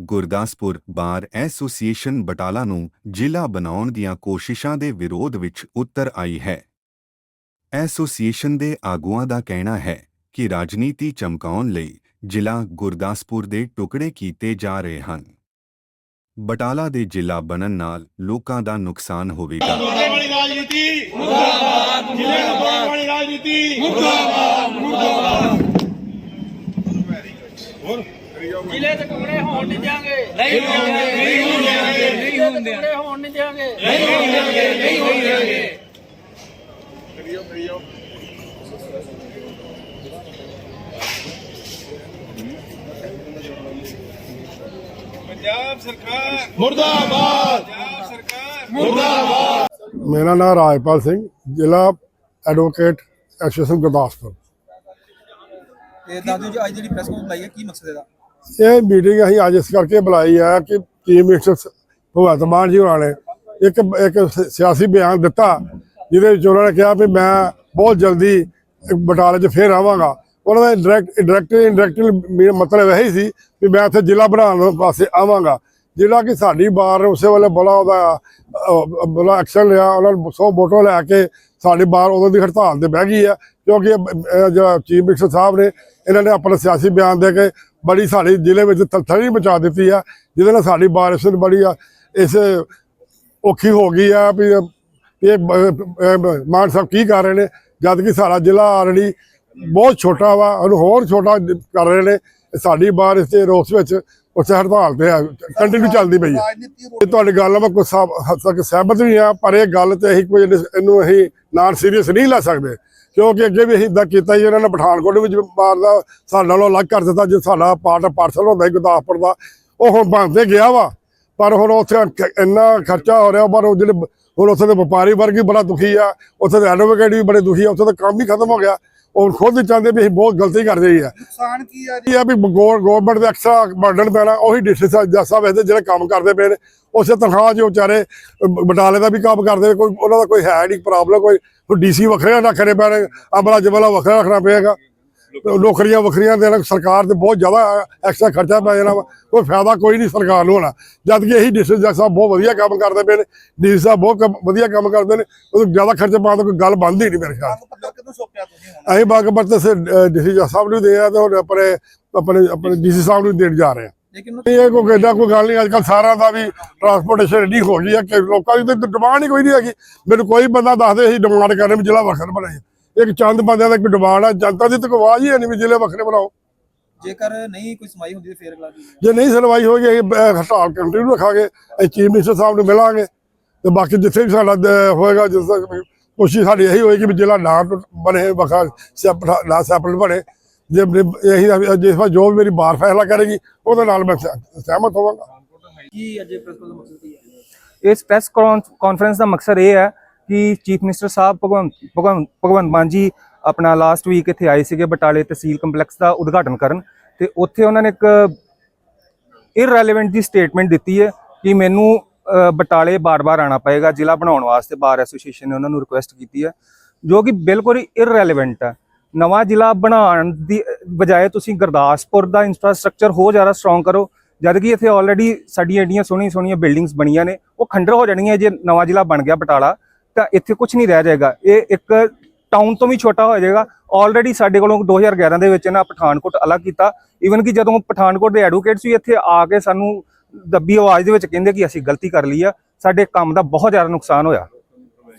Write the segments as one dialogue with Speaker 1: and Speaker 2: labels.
Speaker 1: Gurdaspur bar association Batala ਨੂੰ ਜ਼ਿਲ੍ਹਾ ਬਣਾਉਣ ਦੀਆਂ ਕੋਸ਼ਿਸ਼ਾਂ ਦੇ ਵਿਰੋਧ ਵਿੱਚ ਉੱਤਰ ਆਈ ਹੈ। ਐਸੋਸੀਏਸ਼ਨ ਦੇ ਆਗੂਆਂ ਦਾ ਕਹਿਣਾ ਹੈ ਕਿ ਰਾਜਨੀਤੀ ਚਮਕਾਉਣ ਲਈ ਜ਼ਿਲ੍ਹਾ ਗੁਰਦਾਸਪੁਰ ਦੇ ਟੁਕੜੇ ਕੀਤੇ ਜਾ ਰਹੇ ਹਨ। ਬਟਾਲਾ ਦੇ ਜ਼ਿਲ੍ਹਾ ਬਣਨ ਨਾਲ ਲੋਕਾਂ ਦਾ ਨੁਕਸਾਨ ਹੋਵੇਗਾ।
Speaker 2: ਰਾਜਨੀਤੀ, ਮੁਰਦਾਬਾਦ। ਜ਼ਿਲ੍ਹੇ ਨੂੰ ਵਾਲੀ ਰਾਜਨੀਤੀ, ਮੁਰਦਾਬਾਦ। ਮੁਰਦਾਬਾਦ।
Speaker 3: ਜ਼ਿਲ੍ਹੇ ਦੇ ਟੁਕੜੇ ਹੋਣ ਨਹੀਂ ਦਿਆਂਗੇ। ਨਹੀਂ ਹੋਣਗੇ ਨਹੀਂ ਹੋਣਗੇ ਨਹੀਂ ਹੋਣਗੇ ਟੁਕੜੇ ਹੋਣ ਨਹੀਂ ਦਿਆਂਗੇ। ਨਹੀਂ ਹੋਣਗੇ ਨਹੀਂ ਹੋਣਗੇ
Speaker 2: ਪੰਜਾਬ ਸਰਕਾਰ। ਮੁਰਦਾਬਾਦ। ਪੰਜਾਬ ਸਰਕਾਰ। ਮੁਰਦਾਬਾਦ।
Speaker 4: ਮੇਰਾ ਨਾਮ ਰਾਜਪਾਲ ਸਿੰਘ ਜ਼ਿਲ੍ਹਾ ਐਡਵੋਕੇਟ ਐਸੋਸੀਏਸ਼ਨ ਗੁਰਦਾਸਪੁਰ।
Speaker 5: ਤੇ ਦਾਦੂ ਜੀ ਅੱਜ ਜਿਹੜੀ ਪ੍ਰੈਸ ਕਾਨਫਰੰਸ ਲਾਈ ਹੈ ਕੀ ਮਕਸਦ ਇਹਦਾ?
Speaker 4: ਇਹ ਮੀਟਿੰਗ ਅਸੀਂ ਅੱਜ ਇਸ ਕਰਕੇ ਬੁਲਾਈ ਹੈ ਕਿ ਚੀਫ ਮਿਨਿਸਟਰ ਭਗਵੰਤ ਮਾਨ ਜੀ ਹੋਰਾਂ ਨੇ ਇੱਕ ਇੱਕ ਸਿਆਸੀ ਬਿਆਨ ਦਿੱਤਾ ਜਿਹਦੇ ਵਿੱਚ ਉਹਨਾਂ ਨੇ ਕਿਹਾ ਵੀ ਮੈਂ ਬਹੁਤ ਜਲਦੀ ਬਟਾਲੇ 'ਚ ਫੇਰ ਆਵਾਂਗਾ। ਉਹਨਾਂ ਦਾ ਡਾਇਰੈਕਟ ਡਾਇਰੈਕਟ ਇੰਡਾਇਰੈਕਟ ਮਤਲਬ ਇਹ ਹੀ ਸੀ ਵੀ ਮੈਂ ਇੱਥੇ ਜ਼ਿਲ੍ਹਾ ਬਣਾਉਣ ਵਾਸਤੇ ਆਵਾਂਗਾ। ਜਿਹੜਾ ਕਿ ਸਾਡੀ ਬਾਰ ਉਸੇ ਵੇਲੇ ਬੜਾ ਉਹਦਾ ਅਹ, ਬੜਾ ਐਕਸ਼ਨ ਲਿਆ। ਉਹਨਾਂ ਨੇ 100 ਵੋਟਾਂ ਲੈ ਕੇ ਸਾਡੀ ਬਾਰ ਉਦੋਂ ਦੀ ਹੜਤਾਲ ਤੇ ਬਹਿ ਗਈ ਹੈ ਕਿਉਂਕਿ ਜਿਹੜਾ ਚੀਫ ਮਿਨਿਸਟਰ ਸਾਹਿਬ ਨੇ ਇਹਨਾਂ ਨੇ ਆਪਣਾ ਸਿਆਸੀ ਬਿਆਨ ਦੇ ਕੇ ਬੜੀ ਸਾਡੇ ਜ਼ਿਲ੍ਹੇ ਵਿੱਚ ਥਲਥਲੀ ਬਚਾ ਦਿੱਤੀ ਆ, ਜਿਹਦੇ ਨਾਲ ਸਾਡੀ ਬਾਰਿਸ਼ ਬੜੀ ਆ। ਇਸ ਔਖੀ ਹੋ ਗਈ ਆ ਵੀ ਇਹ ਮਾਨ ਸਾਹਿਬ ਕੀ ਕਰ ਰਹੇ ਨੇ, ਜਦ ਕਿ ਸਾਡਾ ਜ਼ਿਲ੍ਹਾ ਆਲਰੇਡੀ ਬਹੁਤ ਛੋਟਾ ਵਾ ਉਹਨੂੰ ਹੋਰ ਛੋਟਾ ਕਰ ਰਹੇ ਨੇ। ਸਾਡੀ ਬਾਰਿਸ਼ ਦੇ ਰੋਸ ਵਿੱਚ ਉੱਥੇ ਹੜਤਾਲ ਤੇ ਕੰਟੀਨਿਊ ਚੱਲਦੀ ਪਈ ਹੈ ਇਹ ਤੁਹਾਡੀ ਗੱਲ ਮੈਂ ਕੁਝ ਹੱਦ ਤੱਕ ਸਹਿਮਤ ਵੀ ਆ ਪਰ ਇਹ ਗੱਲ ਤੇ ਅਸੀਂ ਕੋਈ ਇਹਨੂੰ- ਅਸੀਂ ਨਾਨ ਸੀਰੀਅਸ ਨਹੀਂ ਲੈ ਸਕਦੇ ਕਿਉਂਕਿ ਅੱਗੇ ਵੀ ਅਸੀਂ ਇਦਾਂ ਕੀਤਾ ਹੀ ਇਹਨਾਂ ਨੇ ਪਠਾਨਕੋਟ ਵਿੱਚ ਬਾਰ ਦਾ ਸਾਡੇ ਨਾਲੋਂ ਅਲੱਗ ਕਰ ਦਿੱਤਾ ਜੇ ਸਾਡਾ ਪਾਰਟ ਪਾਰਸਲ ਹੁੰਦਾ ਗੁਰਦਾਸਪੁਰ ਦਾ ਉਹ ਹੁਣ ਬੰਦ ਤੇ ਗਿਆ ਵਾ। ਪਰ ਹੁਣ ਉੱਥੇ ਇੰਨਾ ਖਰਚਾ ਹੋ ਰਿਹਾ ਪਰ ਉਹ ਜਿਹੜੇ ਹੁਣ ਉੱਥੇ ਦੇ ਵਪਾਰੀ ਵਰਗ ਵੀ ਬੜਾ ਦੁਖੀ ਆ ਉੱਥੇ ਦੇ ਐਡਵੋਕੇਟ ਵੀ ਬੜੇ ਦੁਖੀ ਆ ਉੱਥੇ ਦਾ ਕੰਮ ਹੀ ਖਤਮ ਹੋ ਗਿਆ। ਹੁਣ ਖੁਦ ਹੀ ਚਾਹੁੰਦੇ ਵੀ ਅਸੀਂ ਬਹੁਤ ਗਲਤੀ ਕਰ ਰਹੀ ਆ
Speaker 5: ਨੁਕਸਾਨ ਕੀ ਆ
Speaker 4: ਇਹ ਆ ਵੀ ਗਵਰਨਮੈਂਟ ਦੇ ਐਕਸਟਰਾ ਬਰਡਨ ਪੈਣਾ ਉਹੀ ਡਿਸਟ੍ਰਿਕਟ ਜੱਜ ਸਾਹਿਬ ਇਹਦੇ ਜਿਹੜੇ ਕੰਮ ਕਰਦੇ ਪਏ ਨੇ ਉਸੇ ਤਨਖਾਹ ਜੋ ਵਿਚਾਰੇ ਬਟਾਲੇ ਦਾ ਵੀ ਕੰਮ ਕਰਦੇ ਕੋਈ ਉਹਨਾਂ ਦਾ ਕੋਈ ਹੈ ਨਹੀਂ ਪ੍ਰੋਬਲਮ ਕੋਈ ਡੀਸੀ ਵੱਖਰੇ ਰੱਖਣੇ ਪੈਣੇ ਅਮਲਾ ਜਮਲਾ ਵੱਖਰਾ ਰੱਖਣਾ ਪਏਗਾ। ਨੌਕਰੀਆਂ ਵੱਖਰੀਆਂ ਦੇਣਾ ਸਰਕਾਰ ਤੇ ਬਹੁਤ ਜ਼ਿਆਦਾ ਐਕਸਟਰਾ ਖਰਚਾ ਪੈ ਜਾਣਾ ਕੋਈ ਫਾਇਦਾ ਕੋਈ ਨਹੀਂ ਸਰਕਾਰ ਨੂੰ ਹੋਣਾ। ਜਦ ਕਿ ਇਹੀ ਡਿਸਟ੍ਰਿਕਟ ਜੱਜ ਸਾਹਿਬ ਬਹੁਤ ਵਧੀਆ ਕੰਮ ਕਰਦੇ ਪਏ ਨੇ। ਡੀਸੀ ਸਾਹਿਬ ਬਹੁਤ ਵਧੀਆ ਕੰਮ ਕਰਦੇ ਨੇ। ਉਹ ਜ਼ਿਆਦਾ ਖਰਚਾ ਪਾਉਣ ਕੋਈ ਗੱਲ ਬਣਦੀ ਨਹੀਂ ਮੇਰੇ ਖਿਆਲ।
Speaker 5: ਕਿਦੋਂ
Speaker 4: ਅਸੀਂ ਬਾਗਪਤ ਸੇ ਡੀਸੀ ਜੱਜ ਸਾਹਿਬ ਨੂੰ ਦੇ ਆ ਤੇ ਹੁਣ ਆਪਣੇ ਆਪਣੇ ਆਪਣੇ ਡੀਸੀ ਸਾਹਿਬ ਨੂੰ ਦੇਣ ਜਾ ਰਹੇ ਆ।
Speaker 5: ਲੇਕਿਨ
Speaker 4: ਇਹ ਕੋਈ ਏਦਾਂ ਕੋਈ ਗੱਲ ਨਹੀਂ। ਅੱਜ ਕੱਲ ਸਾਰਿਆਂ ਦਾ ਵੀ ਟਰਾਂਸਪੋਰਟੇਸ਼ਨ ਇੰਨੀ ਹੋ ਗਈ ਹੈ ਕਿ ਲੋਕਾਂ ਦੀ ਤਾਂ ਡਿਮਾਂਡ ਹੀ ਕੋਈ ਨਹੀਂ ਹੈਗੀ। ਮੈਨੂੰ ਕੋਈ ਬੰਦਾ ਦੱਸਦੇ ਅਸੀਂ ਡਿਮਾਂਡ ਕਰਨੇ ਵੀ ਜ਼ਿਲ੍ਹਾ ਵੱਖਰਾ ਬਣਾਏ ਇੱਕ ਚੰਦ ਬੰਦਿਆਂ ਦਾ ਇੱਕ ਡਿਮਾਂਡ ਆ ਜਨਤਾ ਦੀ ਤਾਂ ਕੋਈ ਆਵਾਜ਼ ਹੀ ਹੈ ਨਹੀਂ ਵੀ ਜ਼ਿਲ੍ਹੇ ਵੱਖਰੇ ਬਣਾਓ।
Speaker 5: ਜੇਕਰ ਨਹੀਂ ਕੋਈ ਸਮਾਈ ਹੁੰਦੀ ਤਾਂ ਫੇਰ ਅਗਲਾ ਕੀ
Speaker 4: ਜੇ ਨਹੀਂ ਸੁਣਵਾਈ ਹੋਏਗੀ ਅਸੀਂ ਅਹ, ਹੜਤਾਲ ਕੰਟੀਨਿਊ ਰੱਖਾਂਗੇ ਅਸੀਂ ਚੀਫ ਮਿਨਿਸਟਰ ਸਾਹਿਬ ਨੂੰ ਮਿਲਾਂਗੇ ਤੇ ਬਾਕੀ ਜਿੱਥੇ ਵੀ ਸਾਡਾ ਦ- ਹੋਏਗਾ ਜਿਸ ਤੱਕ ਵੀ ਕੋਸ਼ਿਸ਼ ਸਾਡੀ ਇਹੀ ਹੋਏਗੀ ਵੀ ਜ਼ਿਲ੍ਹਾ ਨਾ ਟੁੱਟ- ਬਣੇ ਵੱਖਰਾ ਸੈਪਰੇਟ ਨਾ ਸੈਪਰੇਟ ਬਣੇ। ਜੇ ਮੇਰੇ- ਇਹੀ ਜਿਸ ਵਾਰ ਜੋ ਵੀ ਮੇਰੀ ਬਾਰ ਫੈਸਲਾ ਕਰੇਗੀ ਉਹਦੇ ਨਾਲ ਮੈਂ ਸਹਿ- ਸਹਿਮਤ ਹੋਵਾਂਗਾ।
Speaker 5: ਕੀ ਅੱਜ ਪ੍ਰੈਸ ਕਾਨਫਰੰਸ ਦਾ ਮਕਸਦ ਕੀ ਹੈ?
Speaker 6: ਇਸ ਪ੍ਰੈਸ ਕਾਨਫਰੰਸ ਦਾ ਮਕਸਦ ਇਹ ਹੈ ਕਿ ਚੀਫ ਮਿਨਿਸਟਰ ਸਾਹਿਬ ਭਗਵੰਤ ਭਗਵੰਤ ਭਗਵੰਤ ਮਾਨ ਜੀ ਆਪਣਾ ਲਾਸਟ ਵੀਕ ਇੱਥੇ ਆਏ ਸੀਗੇ ਬਟਾਲੇ ਤਹਿਸੀਲ ਕੰਪਲੈਕਸ ਦਾ ਉਦਘਾਟਨ ਕਰਨ ਤੇ ਉੱਥੇ ਉਹਨਾਂ ਨੇ ਇੱਕ ਇਰਰੈਲੇਵੈਂਟ ਦੀ ਸਟੇਟਮੈਂਟ ਦਿੱਤੀ ਹੈ ਕਿ ਮੈਨੂੰ ਬਟਾਲੇ ਬਾਰ-ਬਾਰ ਆਣਾ ਪਏਗਾ, ਜ਼ਿਲ੍ਹਾ ਬਣਾਉਣ ਵਾਸਤੇ ਬਾਰ ਐਸੋਸੀਏਸ਼ਨ ਨੇ ਉਹਨਾਂ ਨੂੰ ਰਿਕੁਐਸਟ ਕੀਤੀ ਹੈ, ਜੋ ਕਿ ਬਿਲਕੁਲ ਹੀ ਇਰਰੈਲੇਵੈਂਟ ਹੈ। ਨਵਾਂ ਜ਼ਿਲ੍ਹਾ ਬਣਾਉਣ ਦੀ ਬਜਾਏ ਤੁਸੀਂ ਗੁਰਦਾਸਪੁਰ ਦਾ ਇਨਫਰਾਸਟ੍ਰਕਚਰ ਹੋਰ ਜ਼ਿਆਦਾ ਸਟਰੋਂਗ ਕਰੋ, ਜਦ ਕਿ ਇੱਥੇ ਆਲਰੇਡੀ ਸਾਡੀਆਂ ਏਡੀਆਂ ਸੋਹਣੀਆਂ ਸੋਹਣੀਆਂ ਬਿਲਡਿੰਗਸ ਬਣੀਆਂ ਨੇ, ਉਹ ਖੰਡਰ ਹੋ ਜਾਣਗੀਆਂ ਜੇ ਨਵਾਂ ਜ਼ਿਲ੍ਹਾ ਬਣ ਗਿਆ ਬਟਾਲਾ। ਤਾਂ ਇੱਥੇ ਕੁਝ ਨਹੀਂ ਰਹਿ ਜਾਏਗਾ। ਇਹ ਇੱਕ ਟਾਊਨ ਤੋਂ ਵੀ ਛੋਟਾ ਹੋ ਜਾਏਗਾ। ਆਲਰੇਡੀ ਸਾਡੇ ਕੋਲੋਂ 2011 ਦੇ ਵਿੱਚ ਨਾ ਪਠਾਨਕੋਟ ਅਲੱਗ ਕੀਤਾ। ਈਵਨ ਕਿ ਜਦੋਂ ਪਠਾਨਕੋਟ ਦੇ ਐਡਵੋਕੇਟਸ ਵੀ ਇੱਥੇ ਆ ਕੇ ਸਾਨੂੰ ਦੱਬੀ ਆਵਾਜ਼ ਦੇ ਵਿੱਚ ਕਹਿੰਦੇ ਕਿ ਅਸੀਂ ਗਲਤੀ ਕਰ ਲਈ ਆ। ਸਾਡੇ ਕੰਮ ਦਾ ਬਹੁਤ ਜ਼ਿਆਦਾ ਨੁਕਸਾਨ ਹੋਇਆ।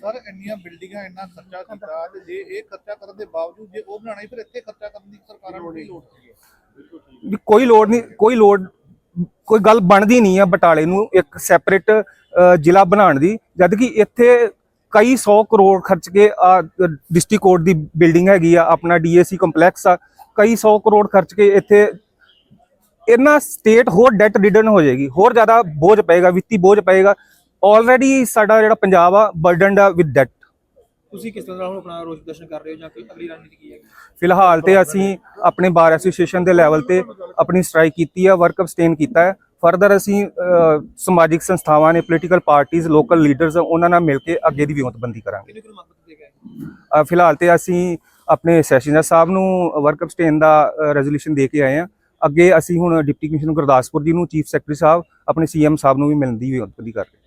Speaker 7: ਸਰ ਇੰਨੀਆਂ ਬਿਲਡਿੰਗਾਂ ਇੰਨਾ ਖਰਚਾ ਕੀਤਾ ਤੇ ਜੇ ਇਹ ਖਰਚਾ ਕਰਨ ਦੇ ਬਾਵਜੂਦ ਜੇ ਉਹ ਬਣਾਣਾ ਹੀ ਫਿਰ ਇੱਥੇ ਖਰਚਾ ਕਰਨ ਦੀ ਸਰਕਾਰਾਂ ਨੂੰ ਕੀ ਲੋੜ ਸੀ
Speaker 6: ਵੀ ਕੋਈ ਲੋੜ ਨਹੀਂ ਕੋਈ ਲੋੜ ਕੋਈ ਗੱਲ ਬਣਦੀ ਨਹੀਂ ਆ ਬਟਾਲੇ ਨੂੰ ਇੱਕ ਸੈਪਰੇਟ ਜ਼ਿਲ੍ਹਾ ਬਣਾਉਣ ਦੀ। ਜਦ ਕਿ ਇੱਥੇ ਕਈ 100 ਕਰੋੜ ਖਰਚ ਕੇ ਆ ਡਿਸਟ੍ਰਿਕਟ ਕੋਰਟ ਦੀ ਬਿਲਡਿੰਗ ਹੈਗੀ ਆ ਆਪਣਾ ਡੀਏਸੀ ਕੰਪਲੈਕਸ ਆ ਕਈ 100 ਕਰੋੜ ਖਰਚ ਕੇ ਇੱਥੇ ਇਹਨਾਂ ਸਟੇਟ ਹੋਰ ਡੈਟ ਰਿਡਨ ਹੋ ਜਾਏਗੀ ਹੋਰ ਜ਼ਿਆਦਾ ਬੋਝ ਪਏਗਾ ਵਿੱਤੀ ਬੋਝ ਪਏਗਾ ਆਲਰੇਡੀ ਸਾਡਾ ਜਿਹੜਾ ਪੰਜਾਬ ਆ ਬਰਡਨਡ ਆ ਵਿਦ ਡੈਟ
Speaker 5: ਤੁਸੀਂ ਕਿਸ ਤਰ੍ਹਾਂ ਹੁਣ ਆਪਣਾ ਰੋਸ ਪ੍ਰਦਰਸ਼ਨ ਕਰ ਰਹੇ ਹੋ ਜਾਂ ਕੋਈ ਅਗਲੀ ਰਣਨੀਤੀ ਕੀ ਹੈ
Speaker 6: ਫਿਲਹਾਲ ਤੇ ਅਸੀਂ ਆਪਣੇ ਬਾਰ ਐਸੋਸੀਏਸ਼ਨ ਦੇ ਲੈਵਲ ਤੇ ਆਪਣੀ ਸਟ੍ਰਾਈਕ ਕੀਤੀ ਹੈ ਵਰਕ ਅਬਸਟੇਨ ਕੀਤਾ ਹੈ। ਫਰਦਰ ਅਸੀਂ ਸਮਾਜਿਕ ਸੰਸਥਾਵਾਂ ਨੇ ਪੋਲੀਟੀਕਲ ਪਾਰਟੀਆਂ ਲੋਕਲ ਲੀਡਰਸ ਉਹਨਾਂ ਨਾਲ ਮਿਲ ਕੇ ਅੱਗੇ ਦੀ ਵਿਉਂਤਬੰਦੀ ਕਰਾਂਗੇ। ਫਿਲਹਾਲ ਤੇ ਅਸੀਂ ਆਪਣੇ ਸੈਸ਼ਨਰ ਸਾਹਿਬ ਨੂੰ ਵਰਕ ਅਬਸਟੇਨ ਦਾ ਰੈਜ਼ੋਲੂਸ਼ਨ ਦੇ ਕੇ ਆਏ ਹਾਂ। ਅੱਗੇ ਅਸੀਂ ਹੁਣ ਡਿਪਟੀ ਕਮਿਸ਼ਨਰ ਗੁਰਦਾਸਪੁਰ ਜੀ ਨੂੰ ਚੀਫ ਸੈਕਟਰੀ ਸਾਹਿਬ ਆਪਣੇ ਸੀਐਮ ਸਾਹਿਬ ਨੂੰ ਵੀ ਮਿਲਣ ਦੀ ਬੇਨਤੀ ਕਰ ਰਹੇ